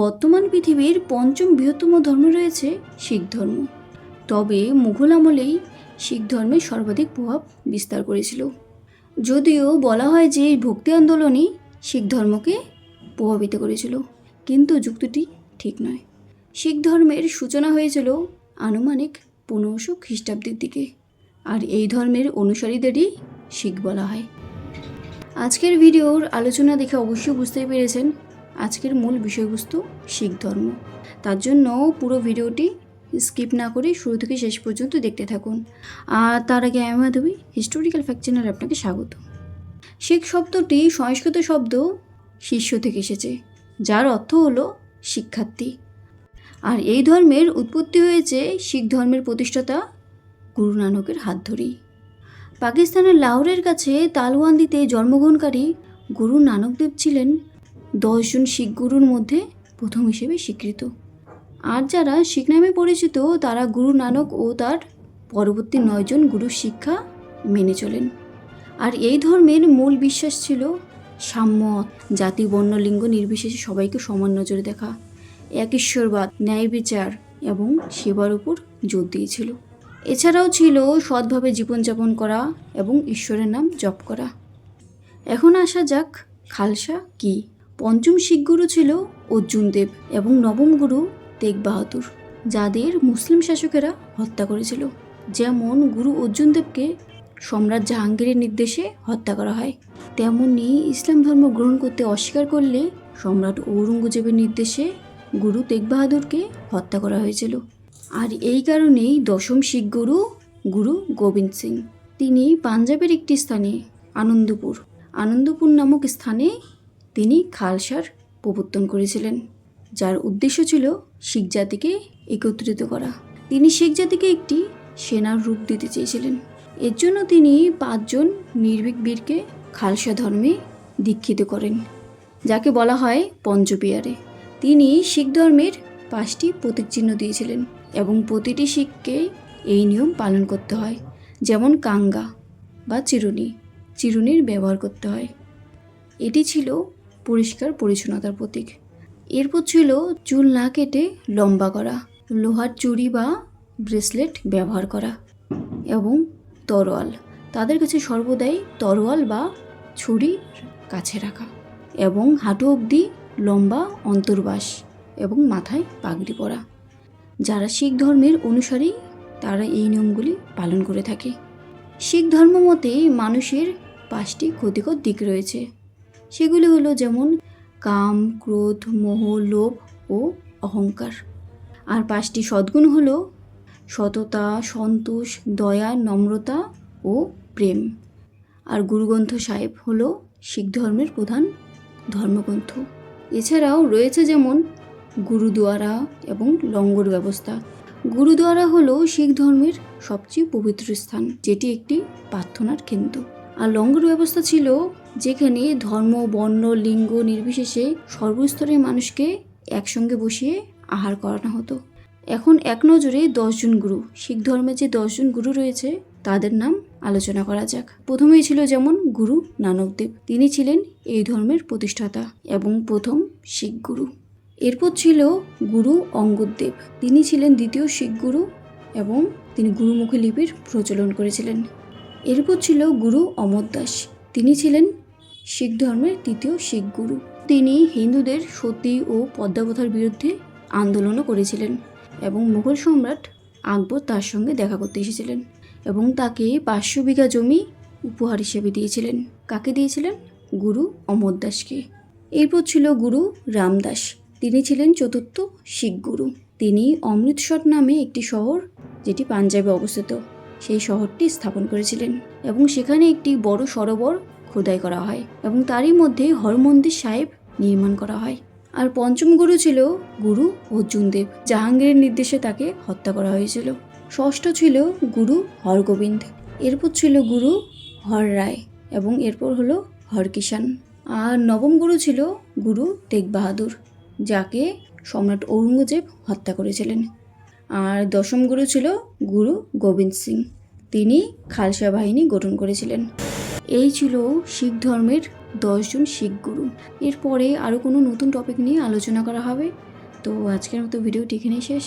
বর্তমান পৃথিবীর পঞ্চম বৃহত্তম ধর্ম রয়েছে শিখ ধর্ম। তবে মুঘল আমলেই শিখ ধর্মের সর্বাধিক প্রভাব বিস্তার করেছিল। যদিও বলা হয় যে ভক্তি আন্দোলনই শিখ ধর্মকে প্রভাবিত করেছিল, কিন্তু যুক্তিটি ঠিক নয়। শিখ ধর্মের সূচনা হয়েছিল আনুমানিক পনেরোশো খ্রিস্টাব্দের দিকে, আর এই ধর্মের অনুসারীদেরই শিখ বলা হয়। আজকের ভিডিওর আলোচনা দেখে অবশ্যই বুঝতে পেরেছেন আজকের মূল বিষয়বস্তু শিখ ধর্ম। তার জন্য পুরো ভিডিওটি স্কিপ না করে শুরু থেকে শেষ পর্যন্ত দেখতে থাকুন। আর তার আগে আমি মাধবী হিস্টোরিক্যাল ফ্যাক্ট চ্যানেল আপনাকে স্বাগত। শিখ শব্দটি সংস্কৃত শব্দ শিষ্য থেকে এসেছে, যার অর্থ হলো শিক্ষার্থী। আর এই ধর্মের উৎপত্তি হয়েছে শিখ ধর্মের প্রতিষ্ঠাতা গুরু নানকের হাত ধরেই। পাকিস্তানের লাহোরের কাছে তালওয়ান্দিতে জন্মগ্রহণকারী গুরু নানকদেব ছিলেন দশজন শিখ গুরুর মধ্যে প্রথম হিসেবে স্বীকৃত। আর যারা শিখ নামে পরিচিত, তারা গুরু নানক ও তার পরবর্তী নয়জন গুরুর শিক্ষা মেনে চলেন। আর এই ধর্মের মূল বিশ্বাস ছিল সাম্য, জাতি, বর্ণ, লিঙ্গ নির্বিশেষে সবাইকে সমান নজরে দেখা, এক ঈশ্বরবাদ, ন্যায় বিচার এবং সেবার উপর জোর দিয়েছিল। এছাড়াও ছিল সৎভাবে জীবনযাপন করা এবং ঈশ্বরের নাম জপ করা। এখন আসা যাক খালসা কি? পঞ্চম শিখ গুরু ছিল অর্জুন দেব এবং নবম গুরু তেগ বাহাদুর, যাদের মুসলিম শাসকেরা হত্যা করেছিল। যেমন গুরু অর্জুন দেবকে সম্রাট জাহাঙ্গীরের নির্দেশে হত্যা করা হয়, তেমনি ইসলাম ধর্ম গ্রহণ করতে অস্বীকার করলে সম্রাট ঔরঙ্গজেবের নির্দেশে গুরু তেগ বাহাদুরকে হত্যা করা হয়েছিল। আর এই কারণেই দশম শিখ গুরু গুরু গোবিন্দ সিং। তিনি পাঞ্জাবের একটি স্থানে আনন্দপুর আনন্দপুর নামক স্থানে তিনি খালসার প্রবর্তন করেছিলেন, যার উদ্দেশ্য ছিল শিখ জাতিকে একত্রিত করা। তিনি শিখ জাতিকে একটি সেনার রূপ দিতে চেয়েছিলেন। এর জন্য তিনি পাঁচজন নির্ভীক বীরকে খালসা ধর্মে দীক্ষিত করেন, যাকে বলা হয় পঞ্চপিয়ারে তিনি শিখ ধর্মের পাঁচটি প্রতীক চিহ্ন দিয়েছিলেন এবং প্রতিটি শিখকে এই নিয়ম পালন করতে হয়, যেমন কাঙ্গা বা চিরুনি। চিরুনির ব্যবহার করতে হয়। এটি ছিল পরিষ্কার পরিচ্ছন্নতার প্রতীক। এরপর ছিল চুল না কেটে লম্বা করা, লোহার চুড়ি বা ব্রেসলেট ব্যবহার করা এবং তরোয়াল। তাদের কাছে সর্বদাই তরোয়াল বা ছুরি কাছে রাখা এবং হাঁটু অবধি লম্বা অন্তর্বাস এবং মাথায় পাগড়ি পরা। যারা শিখ ধর্মের অনুসারী, তারা এই নিয়মগুলি পালন করে থাকে। শিখ ধর্ম মতে মানুষের পাঁচটি ক্ষতিকর দিক রয়েছে। সেগুলি হলো যেমন কাম, ক্রোধ, মোহ, লোভ ও অহংকার। আর পাঁচটি সদ্গুণ হলো সততা, সন্তোষ, দয়া, নম্রতা ও প্রেম। আর গুরুগ্রন্থ সাহেব হল শিখ ধর্মের প্রধান ধর্মগ্রন্থ। এছাড়াও রয়েছে যেমন গুরুদুয়ারা এবং লঙ্গর ব্যবস্থা। গুরুদুয়ারা হলো শিখ ধর্মের সবচেয়ে পবিত্র স্থান, যেটি একটি প্রার্থনার কেন্দ্র। আর লঙ্গর ব্যবস্থা ছিল যেখানে ধর্ম, বর্ণ, লিঙ্গ নির্বিশেষে সর্বস্তরের মানুষকে একসঙ্গে বসিয়ে আহার করানো হতো। এখন এক নজরে দশজন গুরু, শিখ ধর্মে যে দশজন গুরু রয়েছে, তাদের নাম আলোচনা করা যাক। প্রথমেই ছিল যেমন গুরু নানকদেব তিনি ছিলেন এই ধর্মের প্রতিষ্ঠাতা এবং প্রথম শিখ গুরু। এরপর ছিল গুরু অঙ্গদেব তিনি ছিলেন দ্বিতীয় শিখ গুরু এবং তিনি গুরুমুখী লিপির প্রচলন করেছিলেন। এরপর ছিল গুরু অমর দাস। তিনি ছিলেন শিখ ধর্মের তৃতীয় শিখ গুরু। তিনি হিন্দুদের সতী ও পদ্মাবতার বিরুদ্ধে আন্দোলনও করেছিলেন এবং মুঘল সম্রাট আকবর তার সঙ্গে দেখা করতে এসেছিলেন এবং তাকে পাঁচশো বিঘা জমি উপহার হিসেবে দিয়েছিলেন। কাকে দিয়েছিলেন? গুরু অমর দাসকে। এরপর ছিল গুরু রামদাস তিনি ছিলেন চতুর্থ শিখ গুরু। তিনি অমৃতসর নামে একটি শহর, যেটি পাঞ্জাবে অবস্থিত। সেই শহরটি স্থাপন করেছিলেন এবং সেখানে একটি বড় সরোবর খোদাই করা হয় এবং তারই মধ্যে হরমন্দির সাহেব নির্মাণ করা হয়। আর পঞ্চম গুরু ছিল গুরু অর্জুন দেব জাহাঙ্গীরের নির্দেশে তাকে হত্যা করা হয়েছিল। ষষ্ঠ ছিল গুরু হরগোবিন্দ, এরপর ছিল গুরু হর রায় এবং এরপর হলো হরকিষান আর নবম গুরু ছিল গুরু তেগ বাহাদুর যাকে সম্রাট ঔরঙ্গজেব হত্যা করেছিলেন। আর দশম গুরু ছিল গুরু গোবিন্দ সিং। তিনি খালসা বাহিনী গঠন করেছিলেন। এই ছিল শিখ ধর্মের দশজন শিখ গুরু। এরপরে আরও কোনো নতুন টপিক নিয়ে আলোচনা করা হবে। তো আজকের মতো ভিডিওটি এখানেই শেষ।